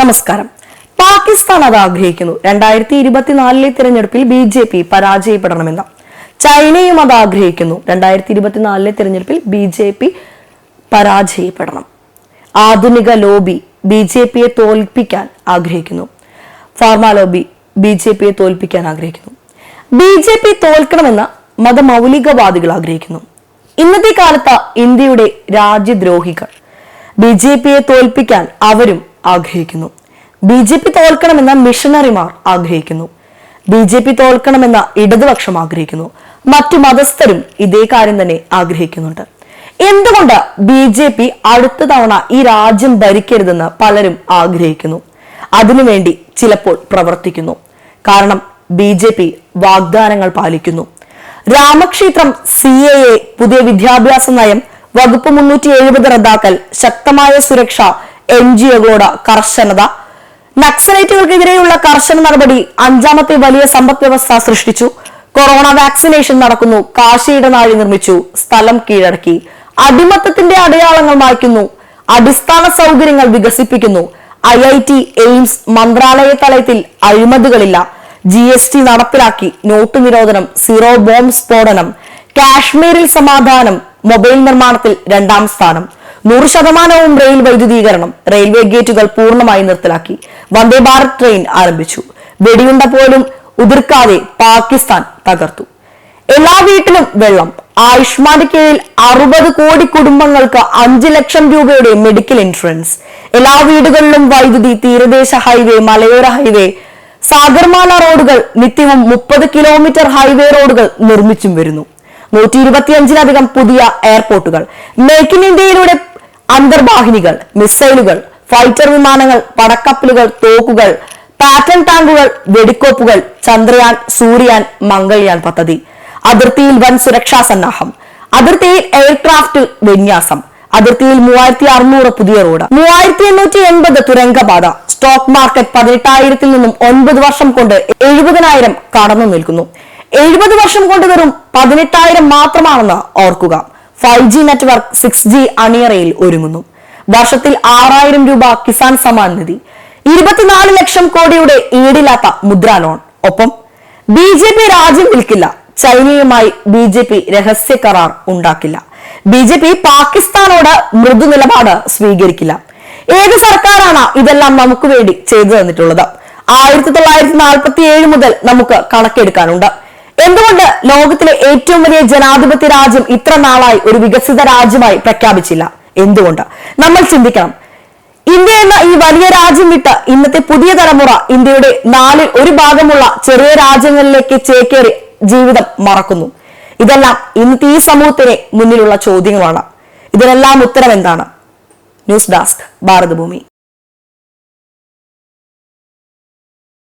നമസ്കാരം. പാകിസ്ഥാൻ അത് ആഗ്രഹിക്കുന്നു. രണ്ടായിരത്തി ഇരുപത്തിനാലിലെ തിരഞ്ഞെടുപ്പിൽ ബി ജെ പി പരാജയപ്പെടണമെന്ന്. ചൈനയും അത് ആഗ്രഹിക്കുന്നു. രണ്ടായിരത്തി ഇരുപത്തിനാലിലെ തിരഞ്ഞെടുപ്പിൽ ബി ജെ പി പരാജയപ്പെടണം. ആധുനിക ലോബി ബി ജെ പിയെ തോൽപ്പിക്കാൻ ആഗ്രഹിക്കുന്നു. ഫാർമ ലോബി ബി ജെ പിയെ തോൽപ്പിക്കാൻ ആഗ്രഹിക്കുന്നു. ബി ജെ പി തോൽക്കണമെന്ന് മതമൗലികവാദികൾ ആഗ്രഹിക്കുന്നു. ഇന്നത്തെ കാലത്ത് ഇന്ത്യയുടെ രാജ്യദ്രോഹികൾ ബി ജെ പിയെ തോൽപ്പിക്കാൻ അവരും ആഗ്രഹിക്കുന്നു. ബി ജെ പി തോൽക്കണമെന്ന മിഷണറിമാർ ആഗ്രഹിക്കുന്നു. ബി ജെ പി തോൽക്കണമെന്ന ഇടതുപക്ഷം ആഗ്രഹിക്കുന്നു. മറ്റു മതസ്ഥരും ഇതേ കാര്യം തന്നെ ആഗ്രഹിക്കുന്നുണ്ട്. എന്തുകൊണ്ട് ബി ജെ പി അടുത്ത തവണ ഈ രാജ്യം ഭരിക്കരുതെന്ന് പലരും ആഗ്രഹിക്കുന്നു. അതിനുവേണ്ടി ചിലപ്പോൾ പ്രവർത്തിക്കുന്നു. കാരണം ബി ജെ പി വാഗ്ദാനങ്ങൾ പാലിക്കുന്നു. രാമക്ഷേത്രം സി എ എ പുതിയ വിദ്യാഭ്യാസ നയം വകുപ്പ് മുന്നൂറ്റി എഴുപത് റദ്ദാക്കൽ ശക്തമായ സുരക്ഷ എൻ ജി ഒകളോട് കർശനത. നക്സലൈറ്റുകൾക്കെതിരെയുള്ള കർശന നടപടി അഞ്ചാമത്തെ വലിയ സമ്പദ് വ്യവസ്ഥ സൃഷ്ടിച്ചു. കൊറോണ വാക്സിനേഷൻ നടക്കുന്നു. കാശിയുടെ നാഴി നിർമ്മിച്ചു. സ്ഥലം കീഴടക്കി. അടിമത്തത്തിന്റെ അടയാളങ്ങൾ മായ്ക്കുന്നു. അടിസ്ഥാന സൗകര്യങ്ങൾ വികസിപ്പിക്കുന്നു. ഐ ഐ ടി എയിംസ് മന്ത്രാലയ തലത്തിൽ അഴിമതികളില്ല. ജി എസ് ടി നടപ്പിലാക്കി. നോട്ട് നിരോധനം സീറോ ബോംബ് സ്ഫോടനം കാശ്മീരിൽ സമാധാനം മൊബൈൽ നിർമ്മാണത്തിൽ രണ്ടാം സ്ഥാനം. നൂറ് ശതമാനവും റെയിൽ വൈദ്യുതീകരണം റെയിൽവേ ഗേറ്റുകൾ പൂർണമായി നിർത്തലാക്കി. വന്ദേ ഭാരത് ട്രെയിൻ ആരംഭിച്ചു. വെടിയുണ്ട പോലും ഉതിർക്കാതെ പാകിസ്ഥാൻ തകർത്തു. എല്ലാ വീട്ടിലും വെള്ളം. ആയുഷ്മാന്റെ കീഴിൽ അറുപത് കോടി കുടുംബങ്ങൾക്ക് അഞ്ച് ലക്ഷം രൂപയുടെ മെഡിക്കൽ ഇൻഷുറൻസ് എല്ലാ വീടുകളിലും വൈദ്യുതി തീരദേശ ഹൈവേ മലയോര ഹൈവേ സാഗർമാല റോഡുകൾ നിത്യവും മുപ്പത് കിലോമീറ്റർ ഹൈവേ റോഡുകൾ നിർമ്മിച്ചും വരുന്നു. നൂറ്റി ഇരുപത്തിയഞ്ചിലധികം പുതിയ എയർപോർട്ടുകൾ മേക്ക് ഇൻ ഇന്ത്യയിലൂടെ അന്തർവാഹിനികൾ മിസൈലുകൾ ഫൈറ്റർ വിമാനങ്ങൾ പടക്കപ്പലുകൾ തോക്കുകൾ പാറ്റൺ ടാങ്കുകൾ വെടിക്കോപ്പുകൾ ചന്ദ്രയാൻ സൂര്യാൻ മംഗൾയാൻ പദ്ധതി അതിർത്തിയിൽ വൻ സുരക്ഷാ സന്നാഹം അതിർത്തിയിൽ എയർക്രാഫ്റ്റ് വിന്യാസം അതിർത്തിയിൽ മൂവായിരത്തി അറുന്നൂറ് പുതിയ റോഡ് മൂവായിരത്തി എണ്ണൂറ്റി എൺപത് തുരങ്കപാത സ്റ്റോക്ക് മാർക്കറ്റ് പതിനെട്ടായിരത്തിൽ നിന്നും ഒൻപത് വർഷം കൊണ്ട് എഴുപതിനായിരം കടന്നു നിൽക്കുന്നു. എഴുപത് വർഷം കൊണ്ട് വെറും പതിനെട്ടായിരം മാത്രമാണെന്ന് ഓർക്കുക. Five G network six G അണിയറയിൽ ഒരുങ്ങുന്നു. വർഷത്തിൽ ആറായിരം രൂപ കിസാൻ സമ്മാൻ നിധി. ഇരുപത്തിനാല് ലക്ഷം കോടിയുടെ ഈടില്ലാത്ത മുദ്രാ ലോൺ. ഒപ്പം ബി ജെ പി രാജ്യം വിൽക്കില്ല. ചൈനയുമായി ബി ജെ പി രഹസ്യ കരാർ ഉണ്ടാക്കില്ല. ബി ജെ പി പാകിസ്ഥാനോട് മൃദു നിലപാട് സ്വീകരിക്കില്ല. ഏത് സർക്കാരാണ് ഇതെല്ലാം നമുക്ക് വേണ്ടി ചെയ്തു തന്നിട്ടുള്ളത്? ആയിരത്തി തൊള്ളായിരത്തി നാൽപ്പത്തി ഏഴ് മുതൽ നമുക്ക് കണക്കെടുക്കാനുണ്ട്. എന്തുകൊണ്ട് ലോകത്തിലെ ഏറ്റവും വലിയ ജനാധിപത്യ രാജ്യം ഇത്ര നാളായി ഒരു വികസിത രാജ്യമായി പ്രഖ്യാപിച്ചില്ല? എന്തുകൊണ്ട്? നമ്മൾ ചിന്തിക്കണം. ഇന്ത്യ എന്ന ഈ വലിയ രാജ്യം വിട്ട് ഇന്നത്തെ പുതിയ തലമുറ ഇന്ത്യയുടെ നാലിൽ ഒരു ഭാഗമുള്ള ചെറിയ രാജ്യങ്ങളിലേക്ക് ചേക്കേറി ജീവിതം മറക്കുന്നു. ഇതെല്ലാം ഇന്നത്തെ ഈ സമൂഹത്തിന് മുന്നിലുള്ള ചോദ്യങ്ങളാണ്. ഇതിനെല്ലാം ഉത്തരം എന്താണ് ന്യൂസ് ഡെസ്ക് ഭാരതഭൂമി.